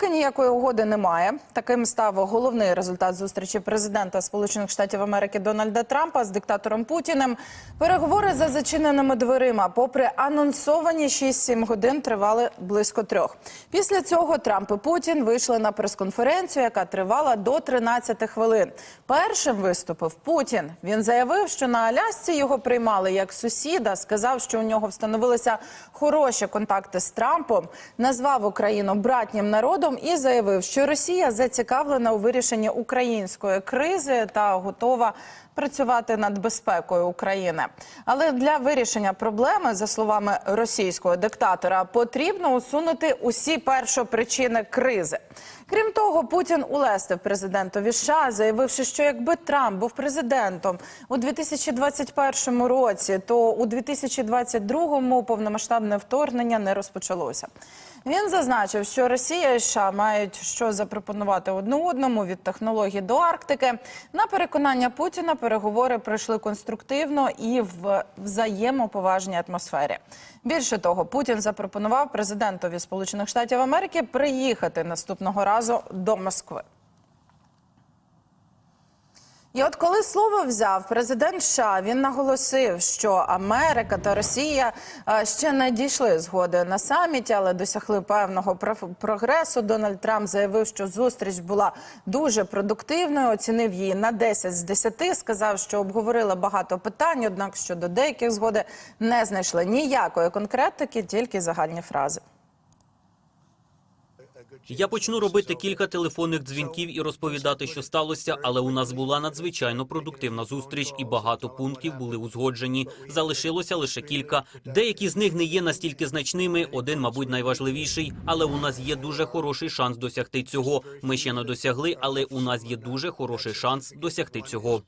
Поки ніякої угоди немає. Таким став головний результат зустрічі президента Сполучених Штатів Америки Дональда Трампа з диктатором Путіним. Переговори за зачиненими дверима, попри анонсовані 6-7 годин, тривали близько трьох. Після цього Трамп і Путін вийшли на прес-конференцію, яка тривала до 13 хвилин. Першим виступив Путін. Він заявив, що на Алясці його приймали як сусіда. Сказав, що у нього встановилися хороші контакти з Трампом. Назвав Україну братнім народом і заявив, що Росія зацікавлена у вирішенні української кризи та готова працювати над безпекою України. Але для вирішення проблеми, за словами російського диктатора, потрібно усунути усі першопричини кризи. Крім того, Путін улестив президентові США, заявивши, що якби Трамп був президентом у 2021 році, то у 2022 повномасштабне вторгнення не розпочалося. Він зазначив, що Росія і США мають що запропонувати одне одному від технологій до Арктики. На переконання Путіна переговори пройшли конструктивно і в взаємоповажній атмосфері. Більше того, Путін запропонував президентові Сполучених Штатів Америки приїхати наступного разу до Москви. І от коли слово взяв президент США, він наголосив, що Америка та Росія е, ще не дійшли згоди на саміті, але досягли певного прогресу. Дональд Трамп заявив, що зустріч була дуже продуктивною. Оцінив її на 10 з 10, Сказав, що обговорили багато питань, однак щодо деяких згоди не знайшли ніякої конкретики, тільки загальні фрази. Я почну робити кілька телефонних дзвінків і розповідати, що сталося, але у нас була надзвичайно продуктивна зустріч, і багато пунктів були узгоджені. Залишилося лише кілька. Деякі з них не є настільки значними. Один, мабуть, найважливіший, але у нас є дуже хороший шанс досягти цього. Ми ще не досягли, але у нас є дуже хороший шанс досягти цього.